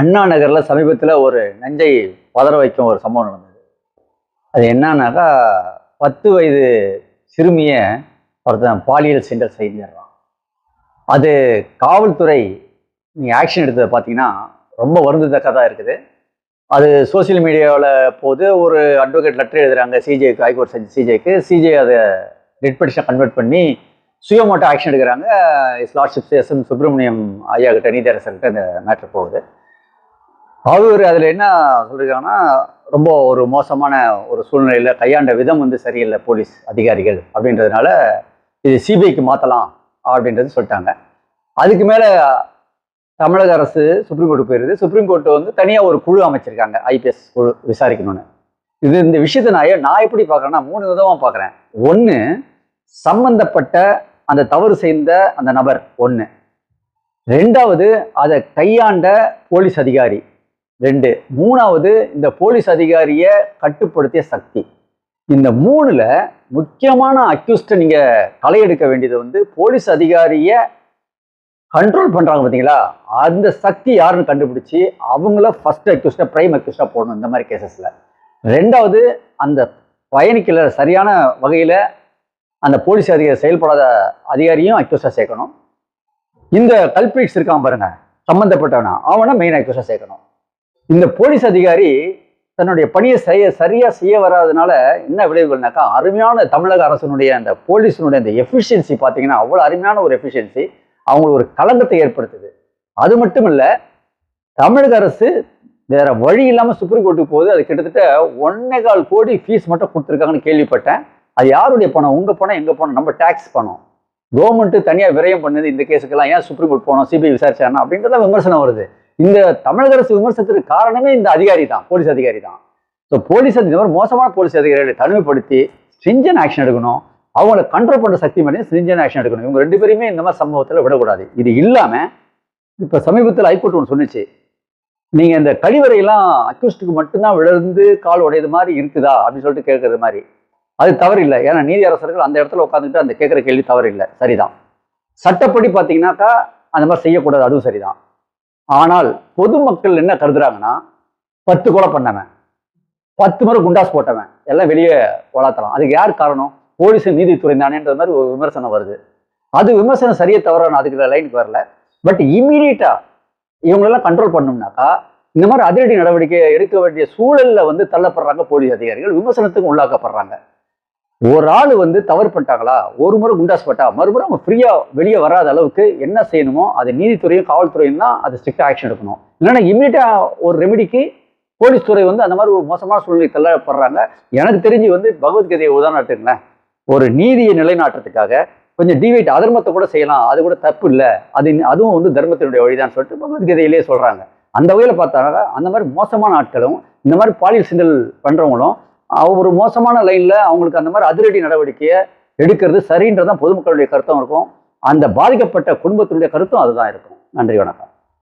அண்ணா நகரில் சமீபத்தில் ஒரு நஞ்சை பதற வைக்கும் ஒரு சம்பவம் நடந்தது. அது என்னன்னாக்கா பத்து வயது சிறுமியை ஒருத்தன் பாலியல் சென்டர் செஞ்சிடறான் அது காவல்துறை நீங்கள் ஆக்ஷன் எடுத்ததை பார்த்தீங்கன்னா ரொம்ப வருந்தத்தக்கதாக இருக்குது. அது சோஷியல் மீடியாவில் போது ஒரு அட்வொகேட் லெட்டர் எழுதுகிறாங்க சிஜேக்கு ஹைகோர்ட் செஞ்சு சிஜேக்கு சிஜே அதை ரெட் பெட்டிஷன் கன்வெர்ட் பண்ணி சுயமோட்டோ ஆக்ஷன் எடுக்கிறாங்க. His lordship S M Subramaniam ஐயா கிட்ட நீதியரசர்கிட்ட இந்த மேட்ரு போகுது. அவர் அதில் என்ன சொல்லியிருக்காங்கன்னா ரொம்ப ஒரு மோசமான ஒரு சூழ்நிலையில் கையாண்ட விதம் வந்து சரியில்லை போலீஸ் அதிகாரிகள் அப்படின்றதுனால இது சிபிஐக்கு மாற்றலாம் அப்படின்றது சொல்லிட்டாங்க. அதுக்கு மேலே தமிழக அரசு சுப்ரீம் கோர்ட்டு போயிருது. சுப்ரீம் கோர்ட்டு வந்து தனியாக ஒரு குழு அமைச்சிருக்காங்க ஐபிஎஸ் குழு விசாரிக்கணும்னு. இது இந்த விஷயத்தை நான் ஏன் நான் எப்படி பார்க்குறேன்னா மூணு விதமாக பார்க்குறேன். ஒன்று சம்பந்தப்பட்ட அந்த தவறு செய்த அந்த நபர் ஒன்று ரெண்டாவது அதை கையாண்ட போலீஸ் அதிகாரி ரெண்டு. மூணாவது இந்த போலீஸ் அதிகாரியை கட்டுப்படுத்திய சக்தி. இந்த மூணுல முக்கியமான அக்யூஸ்டை நீங்க களை எடுக்க வேண்டியது வந்து போலீஸ் அதிகாரியை கண்ட்ரோல் பண்றாங்க பார்த்தீங்களா அந்த சக்தி யாருன்னு கண்டுபிடிச்சி அவங்கள ஃபர்ஸ்ட் அக்யூஸ்டா பிரைம் அக்யூஸ்டா போடணும் இந்த மாதிரி கேசஸ்ல ரெண்டாவது அந்த பயணிக்கல சரியான வகையில அந்த போலீஸ் அதிகாரி செயல்படாத அதிகாரியும் அக்யூஸ்டா சேர்க்கணும். இந்த கல்பிரிட்ஸ் இருக்கான் பாருங்க சம்மந்தப்பட்டவனா அவனை மெயின் அக்யூஸ்டா சேர்க்கணும். இந்த போலீஸ் அதிகாரி தன்னுடைய பணியை செய்ய சரியாக செய்ய வராதனால என்ன விளைவுகள்னாக்கா அருமையான தமிழக அரசனுடைய அந்த போலீஸினுடைய அந்த எஃபிஷியன்சி பார்த்தீங்கன்னா அவ்வளோ அருமையான ஒரு எஃபிஷியன்சி அவங்களுக்கு ஒரு களங்கத்தை ஏற்படுத்துது. அது மட்டும் இல்லை தமிழக அரசு வேற வழி இல்லாமல் சுப்ரீம் கோர்ட்டுக்கு போகுது. அது கிட்டத்தட்ட ஒன்னே கால் கோடி ஃபீஸ் மட்டும் கொடுத்துருக்காங்கன்னு கேள்விப்பட்டேன். அது யாருடைய பணம்? உங்கள் பணம் எங்கள் பணம்? நம்ம டேக்ஸ் பணம். கவர்மெண்ட்டு தனியாக விரயம் பண்ணுது இந்த கேஸுக்கெல்லாம் ஏன் சுப்ரீம் கோர்ட் போனோம்? சிபிஐ விசாரிச்சானா அப்படின்றத விமர்சனம் வருது. இந்த தமிழக அரசு விமர்சனத்துக்கு காரணமே இந்த அதிகாரி தான் போலீஸ் அதிகாரி தான் ஸோ போலீஸ் இந்த மாதிரி மோசமான போலீஸ் அதிகாரிகளை தனிமைப்படுத்தி ஸ்ட்ரிஞ்சன் ஆக்ஷன் எடுக்கணும். அவங்கள கண்ட்ரோல் பண்ணுற சக்தி மேலே ஸ்ட்ரிஞ்சன் ஆக்ஷன் எடுக்கணும். இவங்க ரெண்டு பேருமே இந்த மாதிரி சம்பவத்தில் விடக்கூடாது. இது இல்லாமல் இப்போ சமீபத்தில் ஹைகோர்ட் ஒன்று சொன்னுச்சு. நீங்கள் இந்த கழிவறையெல்லாம் அக்யூஸ்டுக்கு மட்டும்தான் விழுந்து கால் உடையது மாதிரி இருக்குதா? அப்படின்னு சொல்லிட்டு கேட்குறது மாதிரி. அது தவறு இல்லை ஏன்னா நீதி அரசர்கள் அந்த இடத்துல உட்காந்துட்டு அந்த கேட்குற கேள்வி தவறு இல்லை சரிதான். சட்டப்படி பார்த்தீங்கன்னாக்கா அந்த மாதிரி செய்யக்கூடாது. அதுவும் சரிதான். ஆனால் பொதுமக்கள் என்ன கருதுறாங்கன்னா பத்து கொலை பண்ணவன் பத்து முறை குண்டாஸ் போட்டவன் எல்லாம் வெளியே கொலாத்தலாம் அதுக்கு யார் காரணம்? போலீஸ் நீதித்துறை தானேன்ற மாதிரி ஒரு விமர்சனம் வருது. அது விமர்சனம் சரியே தவறான அதுக்கு லைனுக்கு வரல. பட் இமீடியட்டா இவங்களெல்லாம் கண்ட்ரோல் பண்ணோம்னாக்கா இந்த மாதிரி அதிரடி நடவடிக்கை எடுக்க வேண்டிய சூழல்ல வந்து தள்ளப்படுறாங்க போலீஸ் அதிகாரிகள். விமர்சனத்துக்கு உள்ளாக்கப்படுறாங்க. ஒரு ஆள் வந்து தவறு பண்ணிட்டாங்களா? ஒரு முறை குண்டாஸ் பட்டா மறுமுறை அவங்க ஃப்ரீயா வெளியே வராத அளவுக்கு என்ன செய்யணுமோ அது நீதித்துறையும் காவல்துறையும் தான் அது ஸ்ட்ரிக்ட் ஆக்ஷன் எடுக்கணும். இல்லைன்னா இமீடியட்டா ஒரு ரெமெடிக்கு போலீஸ் துறை வந்து அந்த மாதிரி ஒரு மோசமான சூழ்நிலை தள்ளப்படுறாங்க. எனக்கு தெரிஞ்சு வந்து பகவத்கீதையை உதாரணம் எடுத்துங்களேன் ஒரு நீதியை நிலைநாட்டுறதுக்காக கொஞ்சம் டிவைட் அதர்மத்தை கூட செய்யலாம். அது கூட தப்பு இல்லை. அது அதுவும் வந்து தர்மத்தினுடைய வழிதான் சொல்லிட்டு பகவத்கீதையிலே சொல்றாங்க. அந்த வகையில் பார்த்தாங்க அந்த மாதிரி மோசமான ஆட்களும் இந்த மாதிரி பாலியல் சிந்தல் பண்றவங்களும் ஒரு மோசமான லைன்ல அவங்களுக்கு அந்த மாதிரி அதிரடி நடவடிக்கையை எடுக்கிறது சரின்றதான் பொதுமக்களுடைய கருத்தும் இருக்கும். அந்த பாதிக்கப்பட்ட குடும்பத்தினுடைய கருத்தும் அதுதான் இருக்கும். நன்றி வணக்கம்.